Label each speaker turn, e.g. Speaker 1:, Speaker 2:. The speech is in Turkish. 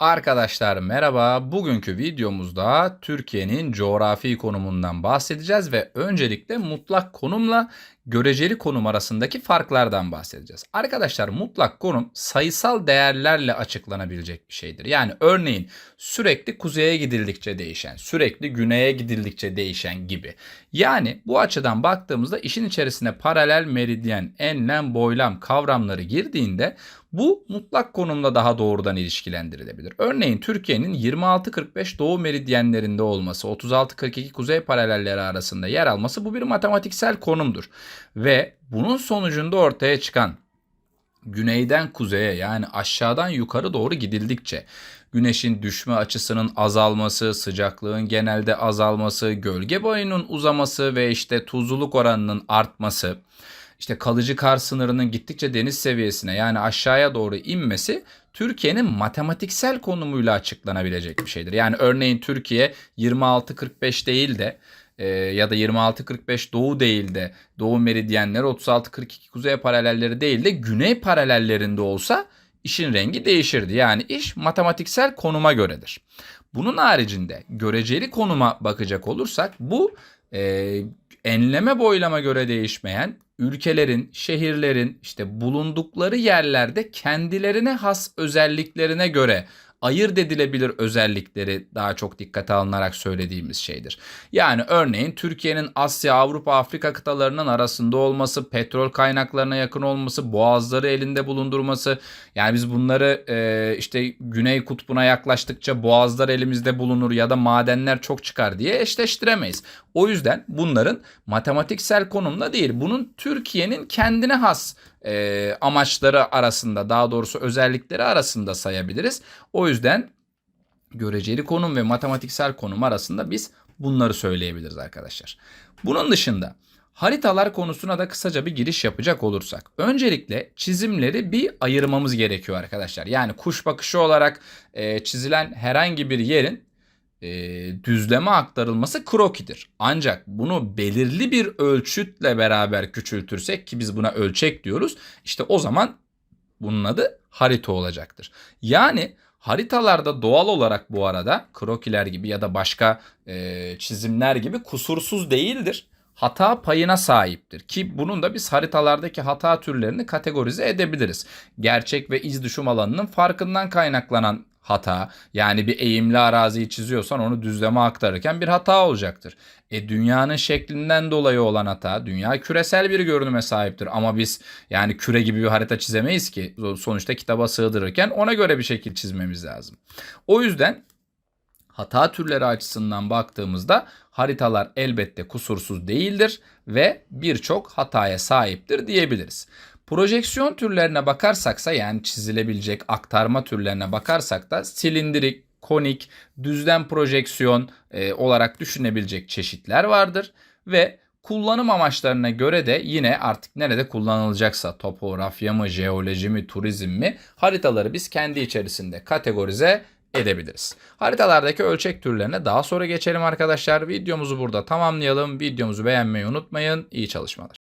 Speaker 1: Arkadaşlar merhaba. Bugünkü videomuzda Türkiye'nin coğrafi konumundan bahsedeceğiz ve öncelikle mutlak konumla göreceli konum arasındaki farklardan bahsedeceğiz. Arkadaşlar mutlak konum sayısal değerlerle açıklanabilecek bir şeydir. Yani örneğin sürekli kuzeye gidildikçe değişen, sürekli güneye gidildikçe değişen gibi. Yani bu açıdan baktığımızda işin içerisine paralel meridyen, enlem, boylam kavramları girdiğinde bu mutlak konumla daha doğrudan ilişkilendirilebilir. Örneğin Türkiye'nin 26-45 doğu meridyenlerinde olması, 36-42 kuzey paralelleri arasında yer alması bu bir matematiksel konumdur. Ve bunun sonucunda ortaya çıkan güneyden kuzeye yani aşağıdan yukarı doğru gidildikçe güneşin düşme açısının azalması, sıcaklığın genelde azalması, gölge boyunun uzaması ve işte tuzluluk oranının artması, işte kalıcı kar sınırının gittikçe deniz seviyesine yani aşağıya doğru inmesi Türkiye'nin matematiksel konumuyla açıklanabilecek bir şeydir. Yani örneğin Türkiye 26-45 değil de e, ya da 26-45 doğu değil de doğu meridyenleri 36-42 kuzey paralelleri değil de güney paralellerinde olsa işin rengi değişirdi. Yani iş matematiksel konuma göredir. Bunun haricinde göreceli konuma bakacak olursak bu e, enleme boylama göre değişmeyen ülkelerin, şehirlerin işte bulundukları yerlerde kendilerine has özelliklerine göre ayırt edilebilir özellikleri daha çok dikkate alınarak söylediğimiz şeydir. Yani örneğin Türkiye'nin Asya, Avrupa, Afrika kıtalarının arasında olması, petrol kaynaklarına yakın olması, boğazları elinde bulundurması. Yani biz bunları e, işte Güney Kutbu'na yaklaştıkça boğazlar elimizde bulunur ya da madenler çok çıkar diye eşleştiremeyiz. O yüzden bunların matematiksel konumla değil, bunun Türkiye'nin kendine has e, amaçları arasında daha doğrusu özellikleri arasında sayabiliriz. O yüzden göreceli konum ve matematiksel konum arasında biz bunları söyleyebiliriz arkadaşlar. Bunun dışında haritalar konusuna da kısaca bir giriş yapacak olursak. Öncelikle çizimleri bir ayırmamız gerekiyor arkadaşlar. Yani kuş bakışı olarak e, çizilen herhangi bir yerin e, düzleme aktarılması krokidir. Ancak bunu belirli bir ölçütle beraber küçültürsek ki biz buna ölçek diyoruz. İşte o zaman bunun adı harita olacaktır. Yani haritalarda doğal olarak bu arada krokiler gibi ya da başka e, çizimler gibi kusursuz değildir hata payına sahiptir. Ki bunun da biz haritalardaki hata türlerini kategorize edebiliriz. Gerçek ve iz düşüm alanının farkından kaynaklanan hata. Yani bir eğimli araziyi çiziyorsan onu düzleme aktarırken bir hata olacaktır. E dünyanın şeklinden dolayı olan hata, dünya küresel bir görünüme sahiptir ama biz yani küre gibi bir harita çizemeyiz ki sonuçta kitaba sığdırırken ona göre bir şekil çizmemiz lazım. O yüzden hata türleri açısından baktığımızda haritalar elbette kusursuz değildir ve birçok hataya sahiptir diyebiliriz. Projeksiyon türlerine bakarsaksa yani çizilebilecek aktarma türlerine bakarsak da silindirik, konik, düzlem projeksiyon e, olarak düşünebilecek çeşitler vardır ve kullanım amaçlarına göre de yine artık nerede kullanılacaksa topografya mı, jeoloji mi, turizm mi haritaları biz kendi içerisinde kategorize edebiliriz. Haritalardaki ölçek türlerine daha sonra geçelim arkadaşlar. Videomuzu burada tamamlayalım. Videomuzu beğenmeyi unutmayın. İyi çalışmalar.